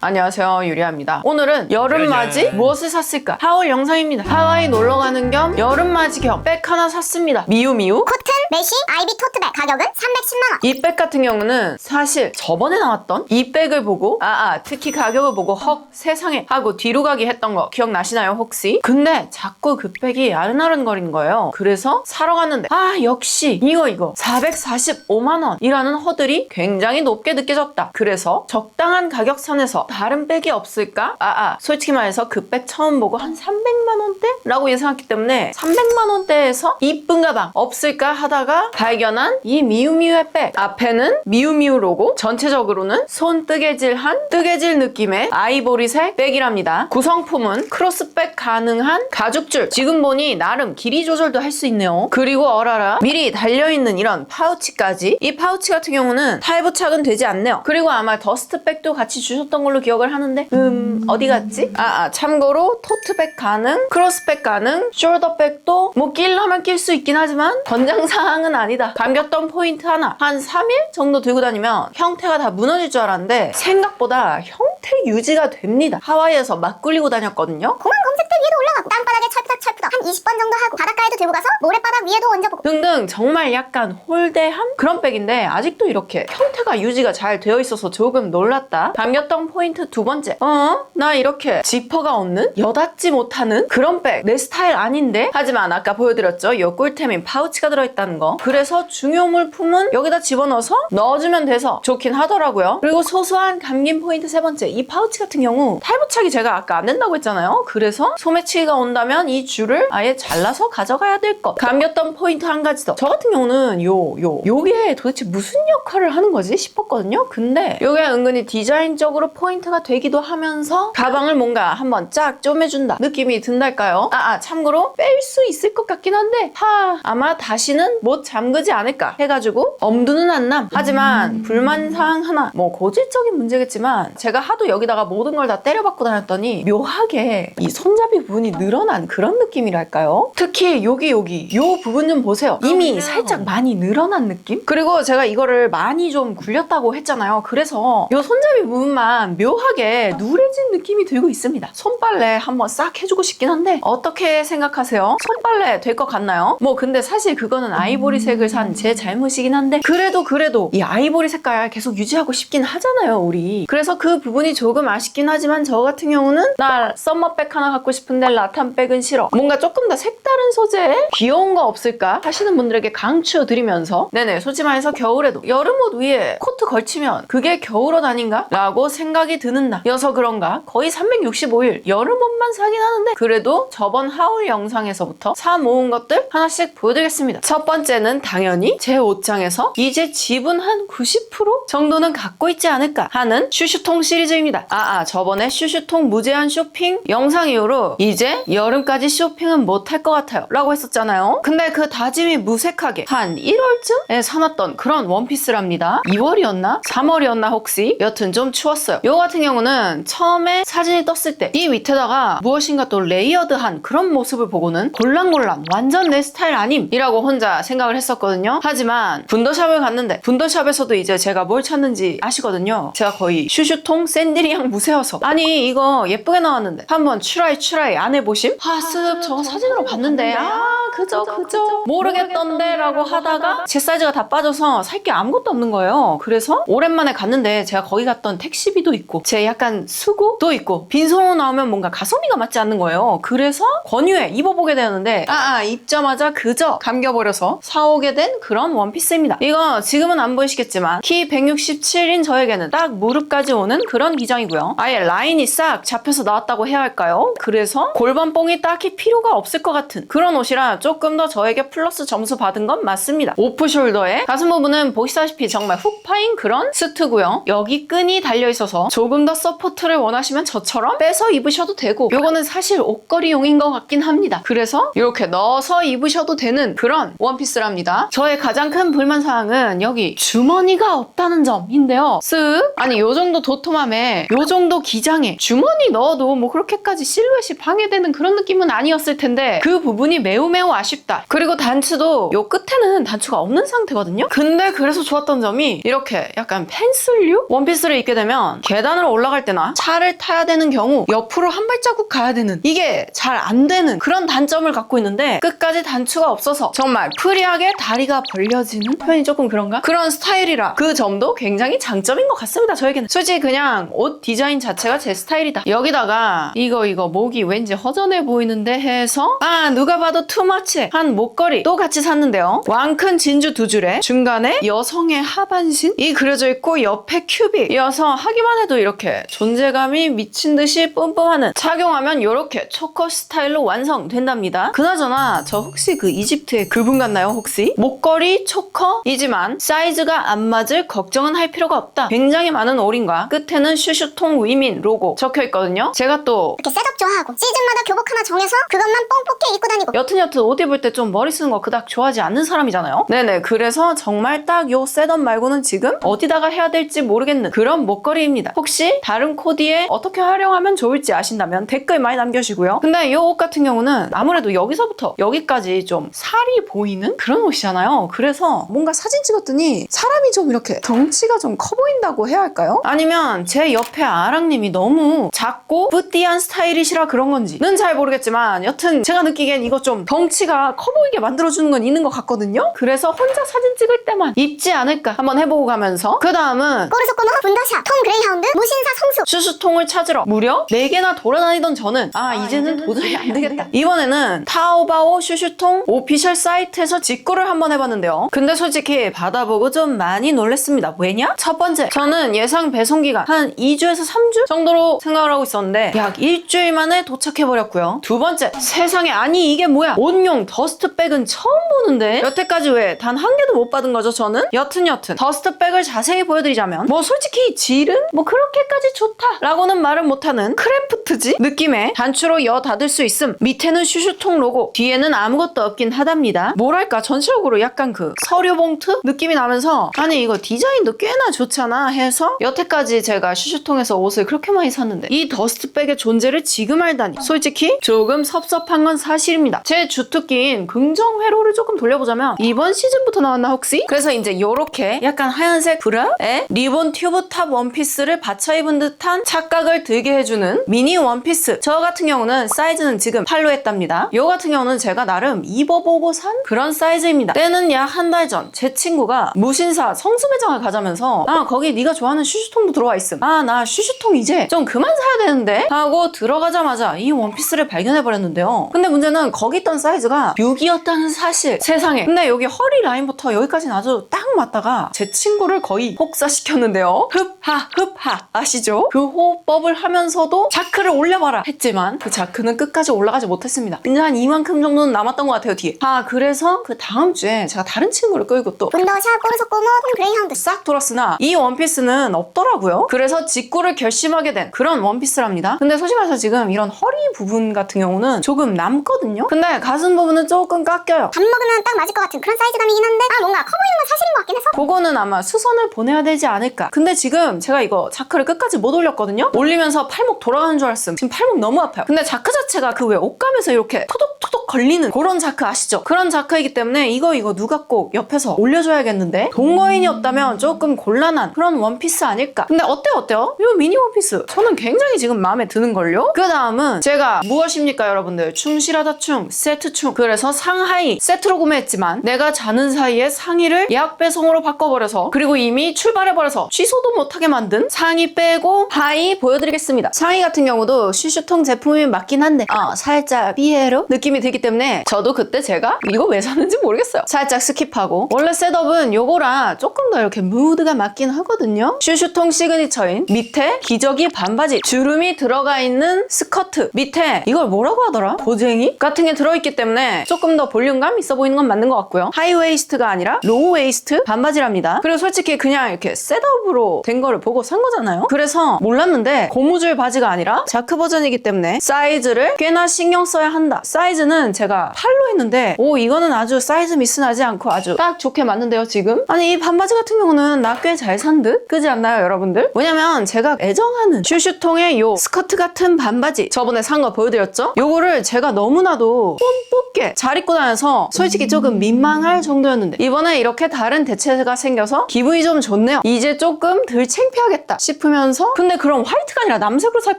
안녕하세요 유리아입니다. 오늘은 여름맞이 무엇을 샀을까? 하울 영상입니다. 하와이 놀러가는 겸 여름맞이 겸 백 하나 샀습니다. 미우미우. 코튼, 메쉬, 아이비 토트백 가격은 310만원 이 백 같은 경우는 사실 저번에 나왔던 이 백을 보고 아, 아 특히 가격을 보고 헉 세상에 하고 뒤로 가기 했던 거 기억나시나요 혹시? 근데 자꾸 그 백이 아른아른거리는 거예요 그래서 사러 갔는데 아 역시 이거 이거 445만원이라는 허들이 굉장히 높게 느껴졌다 그래서 적당한 가격 선에서 다른 백이 없을까? 아, 아 솔직히 말해서 그 백 처음 보고 한 300만원대? 라고 예상했기 때문에 300만원대에서 이쁜 가방 없을까 하다 가 발견한 이 미우미우의 백. 앞에는 미우미우 로고 전체적으로는 손 뜨개질한 뜨개질 느낌의 아이보리색 백이랍니다. 구성품은 크로스백 가능한 가죽줄. 지금 보니 나름 길이 조절도 할 수 있네요. 그리고 어라라 미리 달려있는 이런 파우치까지. 이 파우치 같은 경우는 탈부착은 되지 않네요. 그리고 아마 더스트백도 같이 주셨던 걸로 기억을 하는데. 음 어디 갔지? 아, 아 참고로 토트백 가능 크로스백 가능 숄더백도 뭐 낄라면 낄 수 있긴 하지만 권장사항 은 아니다 감겼던 포인트 하나 한 3일 정도 들고 다니면 형태가 다 무너질 줄 알았는데 생각보다 형태 유지가 됩니다 하와이에서 막 굴리고 다녔거든요 고만 검색대 위에도 올라가고 땅바닥에 철푸덕 철푸덕 한 20번 정도 하고 바닷가에도 들고 가서 모래바닥 위에도 얹어보고 등등 정말 약간 홀대한 그런 백인데 아직도 이렇게 형태가 유지가 잘 되어 있어서 조금 놀랐다. 감겼던 포인트 두 번째. 어? 나 이렇게 지퍼가 없는 여닫지 못하는 그런 백 내 스타일 아닌데? 하지만 아까 보여드렸죠? 요 꿀템인 파우치가 들어있다는 거. 그래서 중요 물품은 여기다 집어넣어서 넣어주면 돼서 좋긴 하더라고요. 그리고 소소한 감긴 포인트 세 번째. 이 파우치 같은 경우 탈부착이 제가 아까 안 된다고 했잖아요. 그래서 소매치기가 온다면 이 줄을 아예 잘라서 가져가야 될 것. 감겼던 포인트 한 가지 더. 저 같은 경우는 요, 요, 요 게 도대체 무슨 역할을 하는 거지 싶었거든요. 근데 요게 은근히 디자인적으로 포인트가 되기도 하면서 가방을 뭔가 한번 쫙 쪼매준다 느낌이 든달까요? 아, 아, 참고로 뺄 수 있을 것 같긴 한데, 하, 아마 다시는 못 잠그지 않을까 해가지고 엄두는 안 남. 하지만 불만사항 하나, 뭐 고질적인 문제겠지만 제가 하도 여기다가 모든 걸 다 때려박고 다녔더니 묘하게 이 손잡이 부분이 늘어난 그런 느낌이랄까요? 특히 여기 여기 요 부분 좀 보세요. 이미 살짝 많이 늘어난 느낌? 그리고 제가 이거를 많이 좀 굴렸다고 했잖아요. 그래서 요 손잡이 부분만 묘하게 누래진 느낌이 들고 있습니다. 손빨래 한번 싹 해주고 싶긴 한데 어떻게 생각하세요? 손빨래 될 것 같나요? 뭐 근데 사실 그거는 아이 보리색을 산 제 잘못이긴 한데 그래도 그래도 이 아이보리 색깔 계속 유지하고 싶긴 하잖아요 우리. 그래서 그 부분이 조금 아쉽긴 하지만 저 같은 경우는 나 썸머백 하나 갖고 싶은데 라탄백은 싫어. 뭔가 조금 더 색다른 소재 귀여운 거 없을까 하시는 분들에게 강추 드리면서 네네 말해서 겨울에도 여름 옷 위에 코트 걸치면 그게 겨울옷 아닌가? 라고 생각이 드는 날이어서 그런가? 거의 365일 여름 옷만 사긴 하는데 그래도 저번 하울 영상에서부터 사 모은 것들 하나씩 보여드리겠습니다. 첫 번째 는 당연히 제 옷장에서 이제 지분 한 90% 정도는 갖고 있지 않을까 하는 슈슈통 시리즈입니다 아, 아 저번에 슈슈통 무제한 쇼핑 영상 이후로 이제 여름까지 쇼핑은 못 할 것 같아요 라고 했었잖아요 근데 그 다짐이 무색하게 한 1월쯤에 사놨던 그런 원피스랍니다 2월이었나? 3월이었나 혹시? 여튼 좀 추웠어요 이거 같은 경우는 처음에 사진이 떴을 때 이 밑에다가 무엇인가 또 레이어드한 그런 모습을 보고는 골랑골랑 완전 내 스타일 아님 이라고 혼자 생각을 했었거든요. 하지만 분더샵을 갔는데 분더샵에서도 이제 제가 뭘 찾는지 아시거든요. 제가 거의 슈슈통 샌들이랑 무세여서. 아니 이거 예쁘게 나왔는데. 한번 추라이 추라이 안 해보심? 하습 저거 사진으로 봤는데. 아 그저 그저 모르겠던데 라고 하다가 제 사이즈가 다 빠져서 살 게 아무것도 없는 거예요. 그래서 오랜만에 갔는데 제가 거기 갔던 택시비도 있고 제 약간 수고도 있고 빈손으로 나오면 뭔가 가성비가 맞지 않는 거예요. 그래서 권유해 입어보게 되는데 아, 아 입자마자 그저 감겨버려서 사오게 된 그런 원피스입니다. 이거 지금은 안 보이시겠지만 키 167인 저에게는 딱 무릎까지 오는 그런 기장이고요. 아예 라인이 싹 잡혀서 나왔다고 해야 할까요? 그래서 골반뽕이 딱히 필요가 없을 것 같은 그런 옷이라 조금 더 저에게 플러스 점수 받은 건 맞습니다. 오프숄더에 가슴 부분은 보시다시피 정말 훅 파인 그런 스트고요. 여기 끈이 달려있어서 조금 더 서포트를 원하시면 저처럼 빼서 입으셔도 되고 요거는 사실 옷걸이용인 것 같긴 합니다. 그래서 이렇게 넣어서 입으셔도 되는 그런 원피스 랍니다 저의 가장 큰 불만 사항은 여기 주머니가 없다는 점인데요 쓱 아니 요 정도 도톰함에 요 정도 기장에 주머니 넣어도 뭐 그렇게까지 실루엣이 방해되는 그런 느낌은 아니었을 텐데 그 부분이 매우 매우 아쉽다. 그리고 단추도 요 끝에는 단추가 없는 상태거든요. 근데 그래서 좋았던 점이 이렇게 약간 펜슬류 원피스를 입게 되면 계단을 올라갈 때나 차를 타야 되는 경우 옆으로 한 발자국 가야 되는 이게 잘 안 되는 그런 단점을 갖고 있는데 끝까지 단추가 없어서 정말 프리 하게 다리가 벌려지는 표현이 조금 그런가? 그런 스타일이라 그 점도 굉장히 장점인 것 같습니다. 저에게는 솔직히 그냥 옷 디자인 자체가 제 스타일이다. 여기다가 이거 이거 목이 왠지 허전해 보이는데 해서 아 누가 봐도 투머치 한 목걸이 또 같이 샀는데요. 왕큰 진주 두 줄에 중간에 여성의 하반신 이 그려져 있고 옆에 큐빅 이어서 하기만 해도 이렇게 존재감이 미친 듯이 뿜뿜하는 착용하면 이렇게 초커 스타일로 완성된답니다. 그나저나 저 혹시 그 이집트의 그분 같나요 혹시? 목걸이 초커이지만 사이즈가 안 맞을 걱정은 할 필요가 없다. 굉장히 많은 올인과 끝에는 슈슈통 위민 로고 적혀 있거든요. 제가 또 이렇게 셋업 좋아하고 시즌마다 교복 하나 정해서 그것만 뻥뽑게 입고 다니고 여튼 여튼 옷 입을 때 좀 머리 쓰는 거 그닥 좋아하지 않는 사람이잖아요. 네네. 그래서 정말 딱 요 셋업 말고는 지금 어디다가 해야 될지 모르겠는 그런 목걸이입니다. 혹시 다른 코디에 어떻게 활용하면 좋을지 아신다면 댓글 많이 남겨주시고요. 근데 이 옷 같은 경우는 아무래도 여기서부터 여기까지 좀 살이 보이는 그런 옷이잖아요. 그래서 뭔가 사진 찍었더니 사람이 좀 이렇게 덩치가 좀 커 보인다고 해야 할까요? 아니면 제 옆에 아랑님이 너무 작고 뿌띠한 스타일이시라 그런 건지는 잘 모르겠지만 여튼 제가 느끼기엔 이거 좀 덩치가 커 보이게 만들어주는 건 있는 것 같거든요. 그래서 혼자 사진 찍을 때만 입지 않을까 한번 해보고 가면서 그 다음은 꼬르소 꼬모 분더샷 톰 그레이하운드 무신사 성수 수수통을 찾으러 무려 4개나 돌아다니던 저는 아, 이제는 도저히 안 되겠다. 이번에는 타오바오 슈슈통 오피셜 사이트에서 직구를 한번 해봤는데요. 근데 솔직히 받아보고 좀 많이 놀랬습니다. 왜냐? 첫 번째, 저는 예상 배송 기간 한 2주에서 3주 정도로 생각을 하고 있었는데 약 일주일 만에 도착해버렸고요. 두 번째, 세상에 아니 이게 뭐야? 옷용 더스트백은 처음 보는데 여태까지 왜 단 한 개도 못 받은 거죠 저는? 여튼 여튼 더스트백을 자세히 보여드리자면 뭐 솔직히 질은 뭐 그렇게까지 좋다라고는 말을 못하는 크래프트지 느낌의 단추로 여 닫을 수 있음 밑에는 슈슈통 로고 뒤에는 아무것도 없긴 하답니다 뭐랄까 전체적으로 약간 그 서류 봉투 느낌이 나면서 아니 이거 디자인도 꽤나 좋잖아 해서 여태까지 제가 슈슈통에서 옷을 그렇게 많이 샀는데 이 더스트백의 존재를 지금 알다니. 솔직히 조금 섭섭한 건 사실입니다. 제 주특기인 긍정 회로를 조금 돌려보자면 이번 시즌부터 나왔나 혹시? 그래서 이제 요렇게 약간 하얀색 브라에 리본 튜브 탑 원피스를 받쳐 입은 듯한 착각을 들게 해주는 미니 원피스. 저 같은 경우는 사이즈는 지금 8로 했답니다. 요 같은 경우는 제가 나름 입어보고 산 그런 사이즈입니다. 때는 약 한 달 전 제 친구가 무신사 성수 매장을 가자면서 아 거기 네가 좋아하는 슈슈통도 들어와 있음. 아 나 슈슈통 이제 좀 그만 사야 되는데? 하고 들어가자마자 이 원피스를 발견해버렸는데요. 근데 문제는 거기 있던 사이즈가 6이었다는 사실 세상에. 근데 여기 허리 라인부터 여기까지는 아주 딱 맞다가 제 친구를 거의 혹사시켰는데요. 흡하 흡하. 아시죠? 그 호흡법을 하면서도 자크를 올려봐라 했지만 그 자크는 끝까지 올라가지 못했습니다. 이제 한 이만큼 정도는 남았던 것 같아요 뒤에. 아 그래서 그 다음 주에 제가 다른 친구를 끌고 또 분더샷 꼬르소 꼬모 톰 그레이하운드 싹 돌았으나 이 원피스는 없더라고요. 그래서 직구를 결심하게 된 그런 원피스랍니다. 근데 솔직히 말해서 지금 이런 허리 부분 같은 경우는 조금 남거든요. 근데 가슴 부분은 조금 깎여요. 밥 먹으면 딱 맞을 것 같은 그런 사이즈감이긴 한데 아 뭔가 커 보이는 건 사실인 것 같긴 해서 그거는 아마 수선을 보내야 되지 않을까. 근데 지금 제가 이거 자크를 끝까지 못 올렸거든요. 올리면서 팔목 돌아가는 줄 알았음. 지금 팔목 너무 아파요. 근데 자크 자체가 그 왜 옷감에서 이렇게 토독토독 걸리는 그런 자크 아시죠? 그런 자크이기 때문에 이거 이거 누가 꼭 옆에서 올려줘야겠는데 동거인이 없다면 조금 곤란한 그런 원피스 아닐까. 근데 어때요 어때요? 이 미니 원피스 저는 굉장히 지금 마음에 드는걸요? 그 다음은 제가 무엇입니까 여러분들? 충실하다 충 세트 충 그래서 상하이 세트로 구매했지만 내가 자는 사이에 상의를 예약 배 송으로 바꿔버려서 그리고 이미 출발해버려서 취소도 못하게 만든 상의 빼고 하의 보여드리겠습니다. 상의 같은 경우도 슈슈통 제품이 맞긴 한데 어, 살짝 삐에로 느낌이 들기 때문에 저도 그때 제가 이거 왜 샀는지 모르겠어요. 살짝 스킵하고 원래 셋업은 요거랑 조금 더 이렇게 무드가 맞긴 하거든요. 슈슈통 시그니처인 밑에 기저귀 반바지 주름이 들어가 있는 스커트 밑에 이걸 뭐라고 하더라? 보쟁이 같은 게 들어있기 때문에 조금 더 볼륨감 있어 보이는 건 맞는 것 같고요. 하이 웨이스트가 아니라 로우 웨이스트 반바지랍니다. 그리고 솔직히 그냥 이렇게 셋업으로 된 거를 보고 산 거잖아요. 그래서 몰랐는데 고무줄 바지가 아니라 자크 버전이기 때문에 사이즈를 꽤나 신경 써야 한다. 사이즈는 제가 8로 했는데 오 이거는 아주 사이즈 미스 나지 않고 아주 딱 좋게 맞는데요 지금? 아니 이 반바지 같은 경우는 나 꽤 잘 산 듯? 그지 않나요 여러분들? 왜냐면 제가 애정하는 슈슈통의 요 스커트 같은 반바지 저번에 산 거 보여드렸죠? 요거를 제가 너무나도 뽑게 잘 입고 다녀서 솔직히 조금 민망할 정도였는데 이번에 이렇게 다른 대체가 생겨서 기분이 좀 좋네요. 이제 조금 덜 창피하겠다 싶으면서 근데 그럼 화이트가 아니라 남색으로 살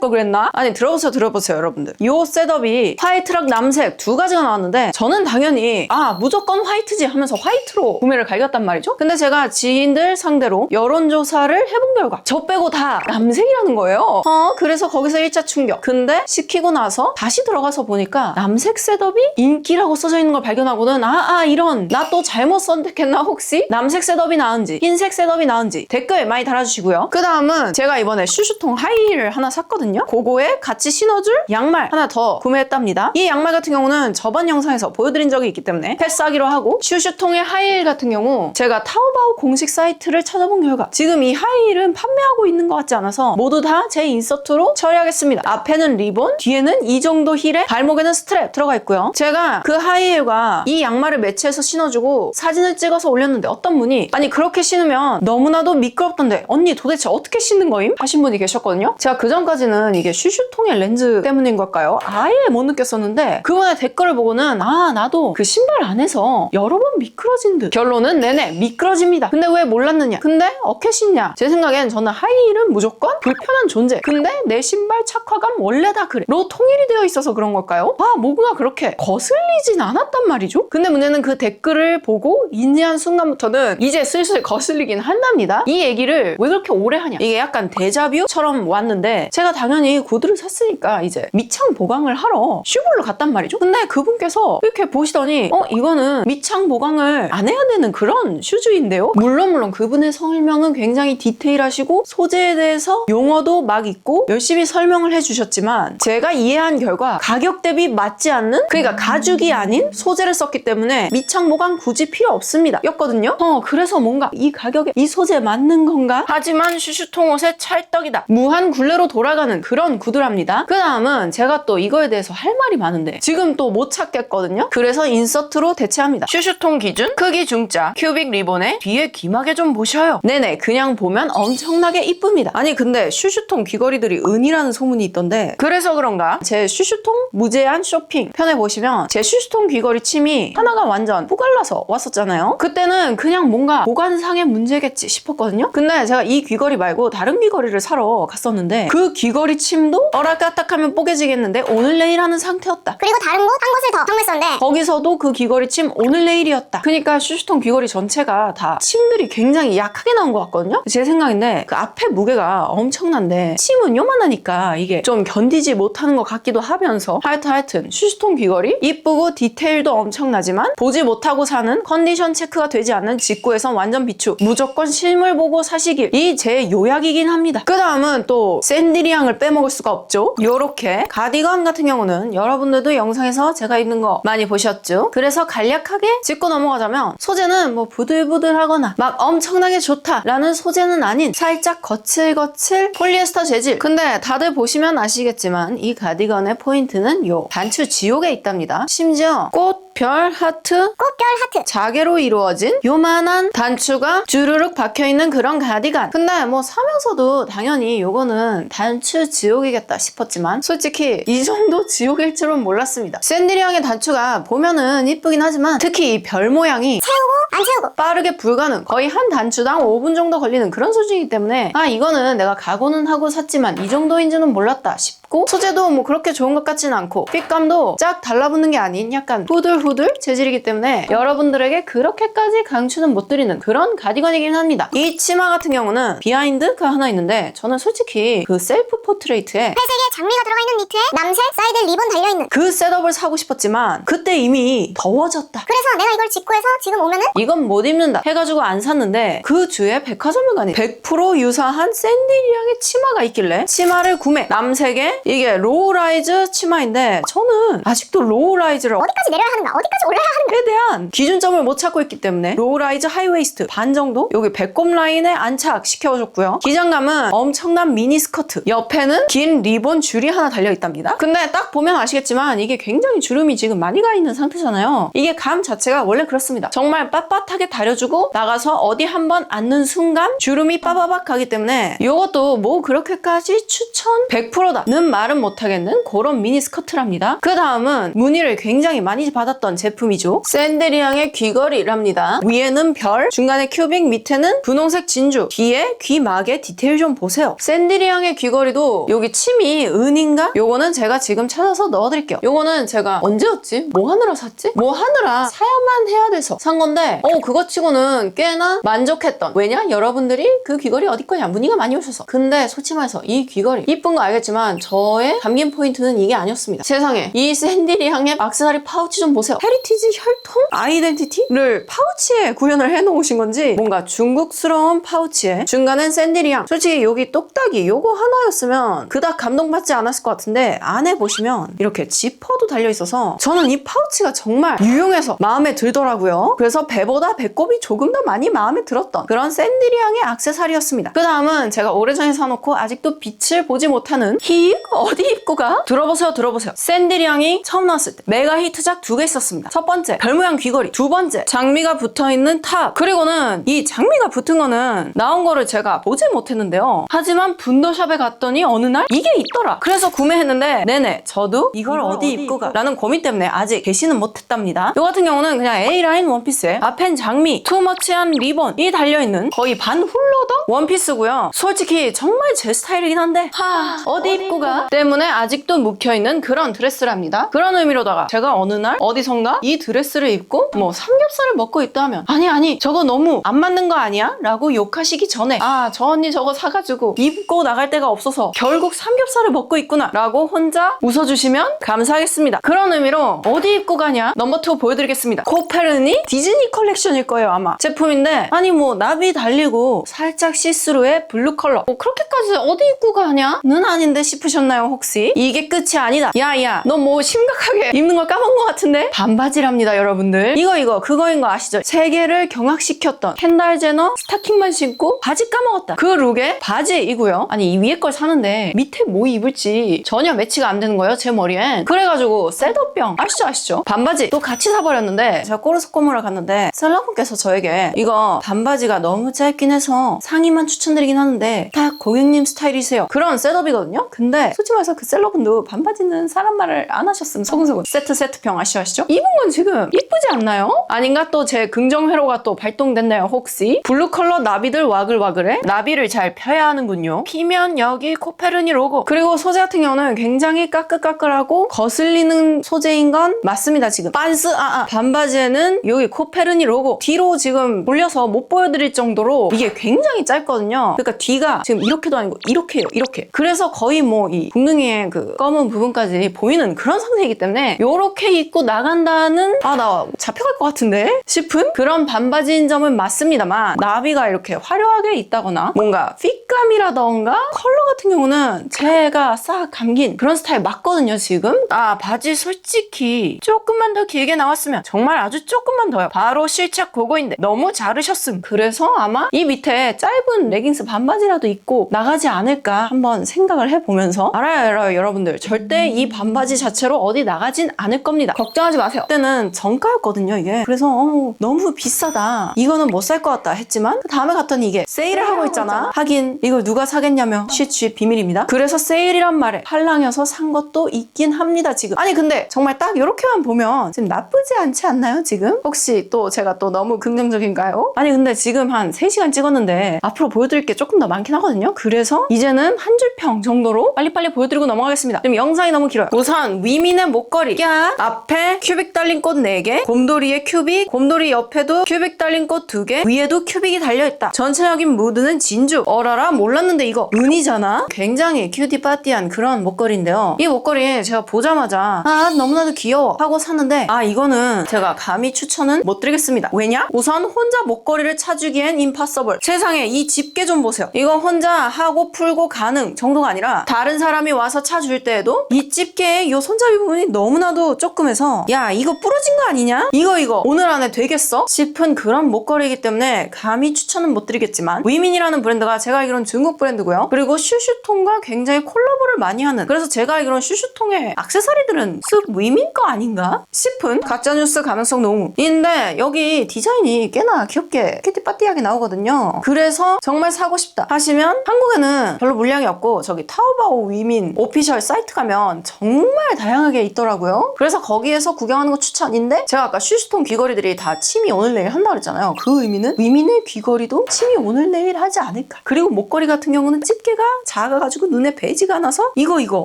걸 그랬나? 아니 들어보세요 들어보세요 여러분들. 요 셋업이 화이트랑 남색 두 가지가 나왔는데 저는 당연히 아 무조건 화이트지 하면서 화이트로 구매를 갈겼단 말이죠. 근데 제가 지인들 상대로 여론조사를 해본 결과 저 빼고 다 남색이라는 거예요. 어 그래서 거기서 1차 충격. 근데 시키고 나서 다시 들어가서 보니까 남색 셋업이 인기라고 써져 있는 걸 발견하고는 아, 아 이런 나 또 잘못 선택했나 혹시 남색 셋업이 나은지 흰색 셋업이 나은지 댓글 많이 달아주시고요. 그 다음은 제가 이번에 슈슈통 하이힐을 하나 샀거든요. 그거에 같이 신어줄 양말 하나 더 구매했답니다. 이 양말 같은 경우는 저번 영상에서 보여드린 적이 있기 때문에 패스하기로 하고 슈슈통의 하이힐 같은 경우 제가 타오바오 공식 사이트를 찾아본 결과 지금 이 하이힐은 판매하고 있는 것 같지 않아서 모두 다 제 인서트로 처리하겠습니다. 앞에는 리본, 뒤에는 이 정도 힐에 발목에는 스트랩 들어가 있고요. 제가 그 하이힐과 이 양말을 매치해서 신어주고 사진을 찍어서 올렸는데 어떤 분이 아니 그렇게 신으면 너무나도 미끄럽던데 언니 도대체 어떻게 신는 거임? 하신 분이 계셨거든요. 제가 그 전까지는 이게 슈슈통의 렌즈 때문인 걸까요? 아예 못 느꼈었는데 그분의 댓글을 보고는 아 나도 그 신발 안에서 여러 번 미끄러진 듯 결론은 네네 미끄러집니다. 근데 왜 몰랐느냐? 근데 어떻게 신냐? 제 생각엔 저는 하이힐은 무조건 불편한 존재. 근데 내 신발 착화감 원래 다 그래. 로 통일이 되어 있어서 그런 걸까요? 아 뭐가 그렇게 거슬리진 않았단 말이죠? 근데 문제는 그 댓글을 보고 인지한 순간부터 는 이제 슬슬 거슬리긴 한답니다. 이 얘기를 왜 그렇게 오래 하냐? 이게 약간 데자뷰처럼 왔는데 제가 당연히 구두를 샀으니까 이제 밑창 보강을 하러 슈볼로 갔단 말이죠. 근데 그분께서 이렇게 보시더니 어 이거는 밑창 보강을 안 해야 되는 그런 슈즈인데요. 물론 물론 그분의 설명은 굉장히 디테일하시고 소재에 대해서 용어도 막 있고 열심히 설명을 해주셨지만 제가 이해한 결과 가격 대비 맞지 않는 그러니까 가죽이 아닌 소재를 썼기 때문에 밑창 보강 굳이 필요 없습니다. 였거든요. 어 그래서 뭔가 이 가격에 이 소재에 맞는 건가? 하지만 슈슈통 옷의 찰떡이다. 무한 굴레로 돌아가는 그런 구두랍니다. 그 다음은 제가 또 이거에 대해서 할 말이 많은데 지금 또 못 찾겠거든요. 그래서 인서트로 대체합니다. 슈슈통 기준 크기 중짜 큐빅 리본에 뒤에 귀마개 좀 보셔요. 네네 그냥 보면 엄청나게 이쁩니다. 아니 근데 슈슈통 귀걸이들이 은이라는 소문이 있던데 그래서 그런가 제 슈슈통 무제한 쇼핑 편에 보시면 제 슈슈통 귀걸이 침이 하나가 완전 포갈라서 왔었잖아요. 그때는 그냥 뭔가 보관상의 문제겠지 싶었거든요. 근데 제가 이 귀걸이 말고 다른 귀걸이를 사러 갔었는데 그 귀걸이 침도 어락가딱하면 뽀개지겠는데 오늘 내일 하는 상태였다. 그리고 다른 곳 한 곳을 더 방문했었는데 거기서도 그 귀걸이 침 오늘 내일이었다. 그러니까 슈슈통 귀걸이 전체가 다 침들이 굉장히 약하게 나온 것 같거든요. 제 생각인데 그 앞에 무게가 엄청난데 침은 요만하니까 이게 좀 견디지 못하는 것 같기도 하면서 하여튼 하여튼 슈슈통 귀걸이 이쁘고 디테일도 엄청나지만 보지 못하고 사는 컨디션 체크가 되지 않는 직구에선 완전 비추. 무조건 실물 보고 사시길. 이 제 요약이긴 합니다. 그 다음은 또 샌디리앙을 빼먹을 수가 없죠. 요렇게 가디건 같은 경우는 여러분들도 영상에서 제가 입는 거 많이 보셨죠? 그래서 간략하게 짚고 넘어가자면 소재는 뭐 부들부들하거나 막 엄청나게 좋다라는 소재는 아닌 살짝 거칠거칠 폴리에스터 재질. 근데 다들 보시면 아시겠지만 이 가디건의 포인트는 요 단추 지옥에 있답니다. 심지어 꽃, 별, 하트, 꽃별 하트 자개로 이루어진 요만한 단추가 주르륵 박혀있는 그런 가디건. 근데 뭐 사면서도 당연히 요거는 단추 지옥이겠다 싶었지만 솔직히 이 정도 지옥일 줄은 몰랐습니다. 샌디리앙의 단추가 보면은 이쁘긴 하지만 특히 이 별 모양이 채우고 안 채우고 빠르게 불가능 거의 한 단추당 5분 정도 걸리는 그런 수준이기 때문에 아 이거는 내가 각오는 하고 샀지만 이 정도인지는 몰랐다 싶 고 소재도 뭐 그렇게 좋은 것 같지는 않고 핏감도 쫙 달라붙는 게 아닌 약간 후들후들 재질이기 때문에 여러분들에게 그렇게까지 강추는 못 드리는 그런 가디건이긴 합니다. 이 치마 같은 경우는 비하인드가 하나 있는데 저는 솔직히 그 셀프 포트레이트에 회색에 장미가 들어가 있는 니트에 남색 사이드 리본 달려있는 그 셋업을 사고 싶었지만 그때 이미 더워졌다. 그래서 내가 이걸 직구해서 지금 오면은 이건 못 입는다 해가지고 안 샀는데 그 주에 백화점을 가니 100% 유사한 샌디리앙의 치마가 있길래 치마를 구매. 남색의 이게 로우라이즈 치마인데 저는 아직도 로우라이즈를 어디까지 내려야 하는가 어디까지 올라야 하는가 에 대한 기준점을 못 찾고 있기 때문에 로우라이즈 하이웨이스트 반 정도 여기 배꼽 라인에 안착 시켜줬고요 기장감은 엄청난 미니스커트 옆에는 긴 리본 줄이 하나 달려 있답니다. 근데 딱 보면 아시겠지만 이게 굉장히 주름이 지금 많이 가 있는 상태잖아요. 이게 감 자체가 원래 그렇습니다. 정말 빳빳하게 다려주고 나가서 어디 한번 앉는 순간 주름이 빠바박 가기 때문에 이것도 뭐 그렇게까지 추천 100%다는 말은 못하겠는 그런 미니 스커트랍니다. 그 다음은 문의를 굉장히 많이 받았던 제품이죠. 샌데리앙의 귀걸이랍니다. 위에는 별, 중간에 큐빅, 밑에는 분홍색 진주, 뒤에 귀막의 디테일 좀 보세요. 샌데리앙의 귀걸이도 여기 침이 은인가? 요거는 제가 지금 찾아서 넣어드릴게요. 요거는 제가 언제였지? 뭐 하느라 샀지? 뭐 하느라 사야만 해야 돼서 산 건데 어 그거 치고는 꽤나 만족했던 왜냐? 여러분들이 그 귀걸이 어디 거냐 문의가 많이 오셔서 근데 솔직히 말해서 이 귀걸이 이쁜 거 알겠지만 저의 담긴 포인트는 이게 아니었습니다. 세상에 이 샌디리 향의 악세사리 파우치 좀 보세요. 헤리티지 혈통 아이덴티티를 파우치에 구현을 해놓으신 건지 뭔가 중국스러운 파우치에 중간엔 샌디리 향 솔직히 여기 똑딱이 요거 하나였으면 그닥 감동받지 않았을 것 같은데 안에 보시면 이렇게 지퍼도 달려 있어서 저는 이 파우치가 정말 유용해서 마음에 들더라고요. 그래서 배보다 배꼽이 조금 더 많이 마음에 들었던 그런 샌디리 향의 악세사리였습니다. 그 다음은 제가 오래전에 사놓고 아직도 빛을 보지 못하는 히 어디 입고 가? 들어보세요 들어보세요. 샌디리향이 처음 나왔을 때 메가 히트작 두 개 있었습니다. 첫 번째 별 모양 귀걸이 두 번째 장미가 붙어있는 탑 그리고는 이 장미가 붙은 거는 나온 거를 제가 보지 못했는데요. 하지만 분더샵에 갔더니 어느 날 이게 있더라. 그래서 구매했는데 네네 저도 이걸 어디 입고 가? 라는 고민 때문에 아직 개시는 못했답니다. 이 같은 경우는 그냥 A라인 원피스에 앞엔 장미, 투머치한 리본이 달려있는 거의 반 훌러덩 원피스고요. 솔직히 정말 제 스타일이긴 한데 하 어디 입고 가? 때문에 아직도 묵혀있는 그런 드레스랍니다. 그런 의미로다가 제가 어느 날 어디선가 이 드레스를 입고 뭐 삼겹살을 먹고 있다 하면 아니 아니 저거 너무 안 맞는 거 아니야? 라고 욕하시기 전에 아 저 언니 저거 사가지고 입고 나갈 데가 없어서 결국 삼겹살을 먹고 있구나 라고 혼자 웃어주시면 감사하겠습니다. 그런 의미로 어디 입고 가냐? 넘버 2 보여드리겠습니다. 코페르니 디즈니 컬렉션일 거예요 아마 제품인데 아니 뭐 나비 달리고 살짝 시스루의 블루 컬러 뭐 그렇게까지 어디 입고 가냐? 는 아닌데 싶으셨나 요 혹시? 이게 끝이 아니다. 야야 너 뭐 심각하게 입는 걸 까먹은 것 같은데? 반바지랍니다 여러분들. 이거 이거 그거인 거 아시죠? 세계를 경악시켰던 켄달 제너 스타킹만 신고 바지 까먹었다. 그 룩에 바지이고요. 아니 이 위에 걸 사는데 밑에 뭐 입을지 전혀 매치가 안 되는 거예요 제 머리엔. 그래가지고 셋업병 아시죠 아시죠? 반바지 또 같이 사버렸는데 제가 꼬르스코모를 갔는데 셀러분께서 저에게 이거 반바지가 너무 짧긴 해서 상의만 추천드리긴 하는데 딱 고객님 스타일이세요. 그런 셋업이거든요. 근데 솔직히 말해서 그 셀러분도 반바지는 사람 말을 안 하셨음 소근소근 세트 세트 병 아시죠 아시죠? 입은 건 지금 이쁘지 않나요? 아닌가 또 제 긍정 회로가 또 발동됐나요 혹시? 블루 컬러 나비들 와글와글해? 나비를 잘 펴야 하는군요. 피면 여기 코페르니 로고 그리고 소재 같은 경우는 굉장히 까끌까끌하고 거슬리는 소재인 건 맞습니다 지금 반스 아아 반바지에는 여기 코페르니 로고 뒤로 지금 올려서 못 보여드릴 정도로 이게 굉장히 짧거든요 그러니까 뒤가 지금 이렇게도 아니고 이렇게요 이렇게 그래서 거의 뭐이 붕둥이의 그 검은 부분까지 보이는 그런 상태이기 때문에 이렇게 입고 나간다는 아 나 잡혀갈 것 같은데? 싶은 그런 반바지인 점은 맞습니다만 나비가 이렇게 화려하게 있다거나 뭔가 핏감이라던가 컬러 같은 경우는 제가 싹 감긴 그런 스타일 맞거든요 지금. 아 바지 솔직히 조금만 더 길게 나왔으면 정말 아주 조금만 더요. 바로 실착 고고인데 너무 자르셨음. 그래서 아마 이 밑에 짧은 레깅스 반바지라도 입고 나가지 않을까 한번 생각을 해보면서 알아요 알아요 여러분들. 절대 이 반바지 자체로 어디 나가진 않을 겁니다. 걱정하지 마세요. 그때는 정가였거든요 이게. 그래서 어, 너무 비싸다. 이거는 못 살 것 같다 했지만 그 다음에 갔더니 이게 세일을 하고 있잖아. 하긴 이걸 누가 사겠냐며. 쉬쉬 비밀입니다. 그래서 세일이란 말에 팔랑여서 산 것도 있긴 합니다 지금. 아니 근데 정말 딱 이렇게만 보면 지금 나쁘지 않지 않나요 지금? 혹시 또 제가 또 너무 긍정적인가요? 아니 근데 지금 한 3시간 찍었는데 앞으로 보여드릴 게 조금 더 많긴 하거든요. 그래서 이제는 한 줄 평 정도로 빨리빨리 보여드리고 넘어가겠습니다. 지금 영상이 너무 길어요. 우선 위민의 목걸이. 깍 앞에 큐빅 달린 꽃 4개 곰돌이의 큐빅 곰돌이 옆에도 큐빅 달린 꽃 2개 위에도 큐빅이 달려있다. 전체적인 무드는 진주. 어라라 몰랐는데 이거 은이잖아? 굉장히 큐티파티한 그런 목걸이인데요. 이 목걸이 제가 보자마자 아 너무나도 귀여워 하고 샀는데 아 이거는 제가 감히 추천은 못 드리겠습니다. 왜냐? 우선 혼자 목걸이를 차주기엔 임파서블 세상에 이 집게 좀 보세요. 이거 혼자 하고 풀고 가능 정도가 아니라 다른 사람 이 와서 차 줄 때에도 이 집게의 이 손잡이 부분이 너무나도 조금해서 야 이거 부러진 거 아니냐? 이거 이거 오늘 안에 되겠어? 싶은 그런 목걸이기 때문에 감히 추천은 못 드리겠지만 위민이라는 브랜드가 제가 알기로는 중국 브랜드고요 그리고 슈슈톤과 굉장히 콜라 콜라보를 많이 하는 그래서 제가 알기로는 슈슈통의 액세서리들은 쓱 위민 거 아닌가 싶은 가짜뉴스 가능성 농인데 여기 디자인이 꽤나 귀엽게 키티파티하게 나오거든요. 그래서 정말 사고 싶다 하시면 한국에는 별로 물량이 없고 저기 타오바오 위민 오피셜 사이트 가면 정말 다양하게 있더라고요. 그래서 거기에서 구경하는 거 추천인데 제가 아까 슈슈통 귀걸이들이 다 침이 오늘 내일 한다 그랬잖아요. 그 의미는 위민의 귀걸이도 침이 오늘 내일 하지 않을까. 그리고 목걸이 같은 경우는 집게가 작아가지고 눈에 베이지가 나서 이거 이거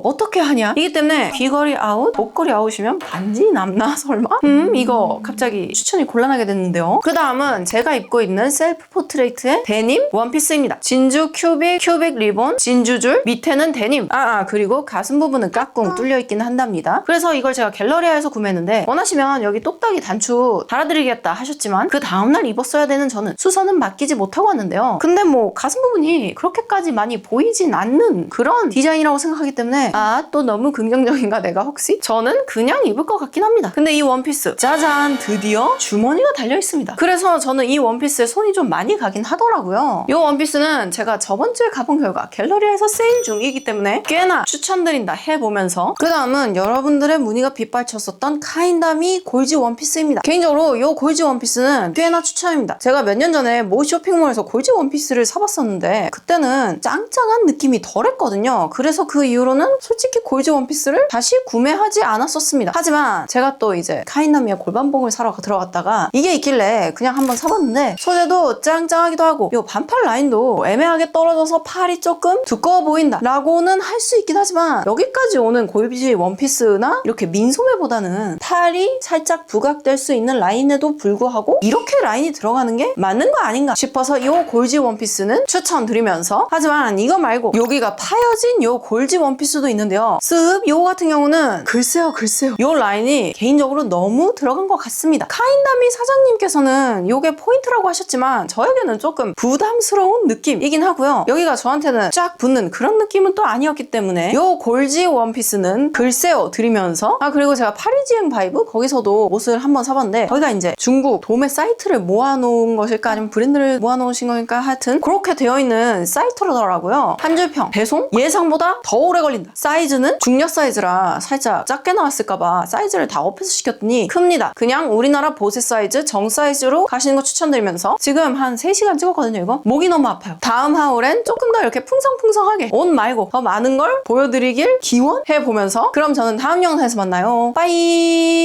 어떻게 하냐. 이기 때문에 귀걸이 아웃, 목걸이 아웃이면 반지 남나 설마? 음 이거 갑자기 추천이 곤란하게 됐는데요. 그 다음은 제가 입고 있는 셀프 포트레이트의 데님 원피스입니다. 진주 큐빅 큐빅 리본 진주줄 밑에는 데님 아, 아 그리고 가슴 부분은 까꿍 뚫려 있긴 한답니다. 그래서 이걸 제가 갤러리아에서 구매했는데 원하시면 여기 똑딱이 단추 달아드리겠다 하셨지만 그 다음날 입었어야 되는 저는 수선은 맡기지 못하고 왔는데요. 근데 뭐 가슴 부분이 그렇게까지 많이 보이진 않는 그런 디자인이라고 생각하기 때문에 아 또 너무 긍정적인가 내가 혹시? 저는 그냥 입을 것 같긴 합니다. 근데 이 원피스 짜잔 드디어 주머니가 달려 있습니다. 그래서 저는 이 원피스에 손이 좀 많이 가긴 하더라고요. 이 원피스는 제가 저번 주에 가본 결과 갤러리아에서 세일 중이기 때문에 꽤나 추천드린다 해보면서 그 다음은 여러분들의 문의가 빗발쳤었던 카인다미 골지 원피스입니다. 개인적으로 이 골지 원피스는 꽤나 추천입니다. 제가 몇 년 전에 모 쇼핑몰에서 골지 원피스를 사봤었는데 그때는 짱짱한 느낌이 덜했거든요. 그래서 그 이후로는 솔직히 골지 원피스를 다시 구매하지 않았었습니다. 하지만 제가 또 이제 카인다미의 골반봉을 사러 들어갔다가 이게 있길래 그냥 한번 사봤는데 소재도 짱짱하기도 하고 이 반팔 라인도 애매하게 떨어져서 팔이 조금 두꺼워 보인다 라고는 할수 있긴 하지만 여기까지 오는 골지 원피스나 이렇게 민 소매보다는 팔이 살짝 부각될 수 있는 라인에도 불구하고 이렇게 라인이 들어가는 게 맞는 거 아닌가 싶어서 이 골지 원피스는 추천드리면서 하지만 이거 말고 여기가 파여진 이 골지 원피스도 있는데요. 습 요거 같은 경우는 글쎄요 글쎄요. 요 라인이 개인적으로 너무 들어간 것 같습니다. 카인다미 사장님께서는 요게 포인트라고 하셨지만 저에게는 조금 부담스러운 느낌이긴 하고요. 여기가 저한테는 쫙 붙는 그런 느낌은 또 아니었기 때문에 요 골지 원피스는 글쎄요 드리면서. 아 그리고 제가 파리지행 바이브? 거기서도 옷을 한번 사봤는데 거기가 이제 중국 도매 사이트를 모아놓은 것일까? 아니면 브랜드를 모아놓으신 거니까? 하여튼 그렇게 되어 있는 사이트라더라고요. 한 줄평 배송? 예상보다 더 오래 걸린다. 사이즈는 중력 사이즈라 살짝 작게 나왔을까봐 사이즈를 다 업해서 시켰더니 큽니다. 그냥 우리나라 보세 사이즈 정 사이즈로 가시는 거 추천드리면서 지금 한 3시간 찍었거든요 이거? 목이 너무 아파요. 다음 하울엔 조금 더 이렇게 풍성풍성하게 옷 말고 더 많은 걸 보여드리길 기원해 보면서 그럼 저는 다음 영상에서 만나요. 빠이